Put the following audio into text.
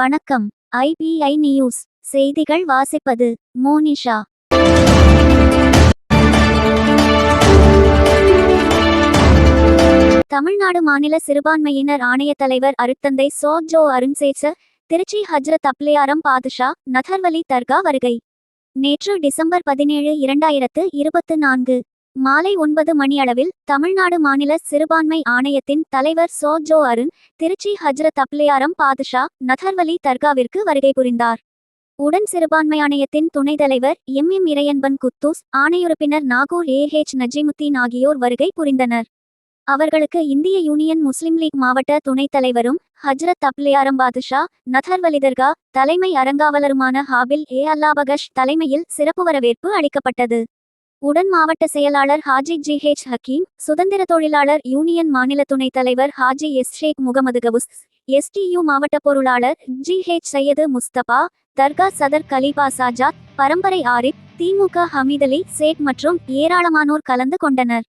வணக்கம். IBI news. செய்திகள் வாசிப்பது மோனிஷா. தமிழ்நாடு மாநில சிறுபான்மையினர் ஆணைய தலைவர் அருத்தந்தை சோ ஜோ அருண்சேச திருச்சி ஹஜ்ரத் அப்ளியாரம் பாதுஷா நதர்வலி தர்கா வருகை. நேற்று டிசம்பர் பதினேழு இரண்டாயிரத்து இருபத்து நான்கு. மாலை ஒன்பது மணியளவில் தமிழ்நாடு மாநில சிறுபான்மை ஆணையத்தின் தலைவர் சோ ஜோ அருண் திருச்சி ஹஜ்ரத் அப்ளியாரம் பாதுஷா நதர்வலி தர்காவிற்கு வருகை புரிந்தார். உடன் சிறுபான்மை ஆணையத்தின் துணைத் தலைவர் எம் எம் இறையன்பன் குத்தூஸ் ஆணையுறுப்பினர் நாகூர் ஏ ஹெச் நஜிமுத்தீன் ஆகியோர் வருகை புரிந்தனர். அவர்களுக்கு இந்திய யூனியன் முஸ்லிம் லீக் மாவட்ட துணைத் தலைவரும் ஹஜ்ரத் அப்ளியாரம் பாதுஷா நதர்வலி தர்கா தலைமை அறங்காவலருமான ஹாபில் ஏ அல்லாபகஷ் தலைமையில் சிறப்பு வரவேற்பு அளிக்கப்பட்டது. உடன் மாவட்ட செயலாளர் ஹாஜி ஜி ஹெச் ஹக்கீம் சுதந்திர தொழிலாளர் யூனியன் மாநில துணைத் தலைவர் ஹாஜி எஸ் ஷேக் முகமது கவுஸ் எஸ்டியு மாவட்ட பொருளாளர் ஜி ஹெச் சையது முஸ்தபா தர்கா சதர் கலீபா சாஜாத் பரம்பரை ஆரிப் திமுக ஹமீதலி சேட் மற்றும் ஏராளமானோர் கலந்து கொண்டனர்.